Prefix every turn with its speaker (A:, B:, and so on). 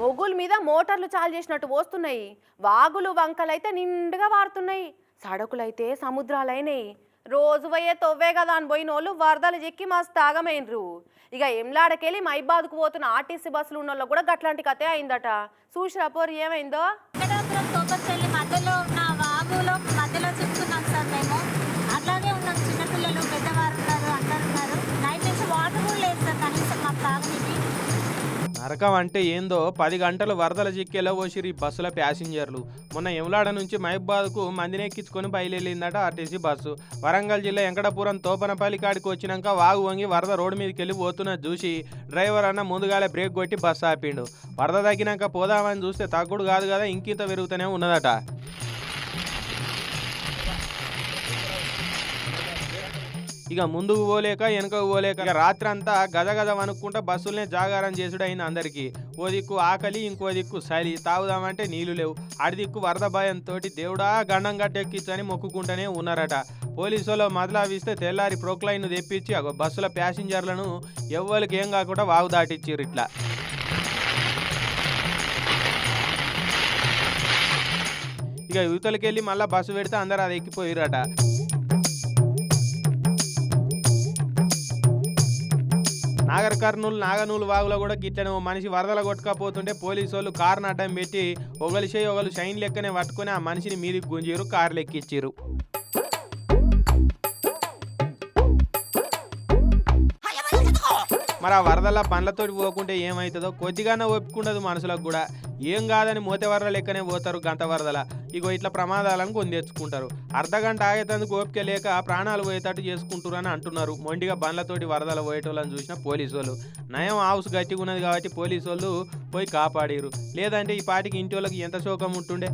A: మొగుల మీద మోటార్లు చాలు చేసినట్టు పోస్తున్నాయి. వాగులు వంకలైతే నిండుగా వారుతున్నాయి. సడకులైతే సముద్రాలైనాయి. రోజు పోయే తొవ్వే కదా అని పోయిన వాళ్ళు వరదలు చిక్కి మస్తు తాగమైనరు ఇక ఎంలాడకెళ్ళి మైబాద్కు పోతున్న ఆర్టీసీ బస్సులు ఉన్న వాళ్ళు కూడా గట్లాంటి కథే అయిందట. చూసిరా పోరు ఏమైందో?
B: మధ్యలో ఉన్న
C: నరకం అంటే ఏందో పది గంటలు వరదల చిక్కేలో ఓసిరి ఈ బస్సుల ప్యాసింజర్లు. మొన్న ఎములాడ నుంచి మహబాద్కు మందినెక్కించుకొని బయలుదేరిందట ఆర్టీసీ బస్సు. వరంగల్ జిల్లా వెంకటపురం తోపనపల్లి కాడికి వచ్చినాక వాగు వంగి వరద రోడ్డు మీదకి వెళ్ళి పోతున్న చూసి డ్రైవర్ అన్న ముందుగాలే బ్రేక్ కొట్టి బస్సు ఆపిండు. వరద తగ్గినాక పోదామని చూస్తే తగ్గుడు కాదు కదా ఇంకింత పెరుగుతూనే ఉన్నదట. ఇక ముందుకు పోలేక వెనుకకు పోలేక. ఇక రాత్రి అంతా గద గద అనుకుంటా బస్సులనే జాగారం చేసుడు అయిన అందరికీ. ఓ దిక్కు ఆకలి ఇంకో దిక్కు చలి. తాగుదామంటే నీళ్ళు లేవు. అడి దిక్కు వరద భయంతో దేవుడా గండం గట్టెక్కించని మొక్కుకుంటూనే ఉన్నారట. పోలీసులో మదలావిస్తే తెల్లారి ప్రోక్లైన్ తెప్పించి అగో బస్సుల ప్యాసింజర్లను ఎవ్వరికి ఏం కాకుండా వాగు దాటిచ్చిర్రు ఇట్లా. ఇక యువతలకెళ్ళి మళ్ళీ బస్సు పెడితే అందరు అది ఎక్కిపోయిరట నాగర్ కర్నూలు నాగనూలు వాగులో కూడా గిట్లనే మనిషి వరదల కొట్టుకపోతుంటే పోలీసు వాళ్ళు కారును అడ్డం పెట్టి ఒకలి చేయి ఒకరు షైన్ లెక్కనే పట్టుకొని ఆ మనిషిని మీదికి గుంజిరు కారు ఎక్కిచ్చిరు మరి ఆ వరదల పండ్లతోటి పోకుంటే ఏమవుతుందో కొద్దిగానే ఒప్పుకుండదు మనుషులకు కూడా. ఏం కాదని మోతే లెక్కనే పోతారు గంట వరదల ఇగో ఇట్లా ప్రమాదాలను కొని తెచ్చుకుంటారు. అర్ధ గంట ఆగేతందుకు ఓపిక లేక ప్రాణాలు పోయేటట్టు చేసుకుంటారు అని అంటున్నారు. మొండిగా బండ్లతోటి వరదలు పోయేటోళ్ళని చూసిన పోలీసు వాళ్ళు నయం హౌస్ గట్టిగా ఉన్నది కాబట్టి పోలీసు వాళ్ళు పోయి కాపాడారు లేదంటే ఈ పాటికి ఇంటి వాళ్ళకి ఎంత శోకం ఉంటుండే?